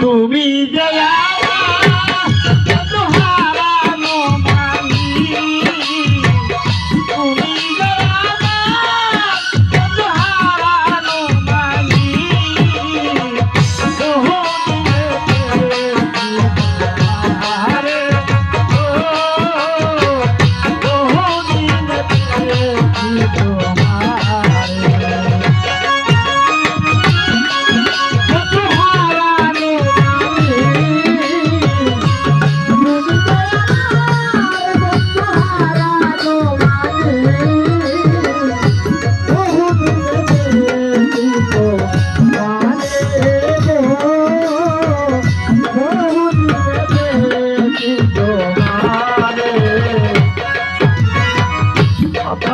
তুমি যে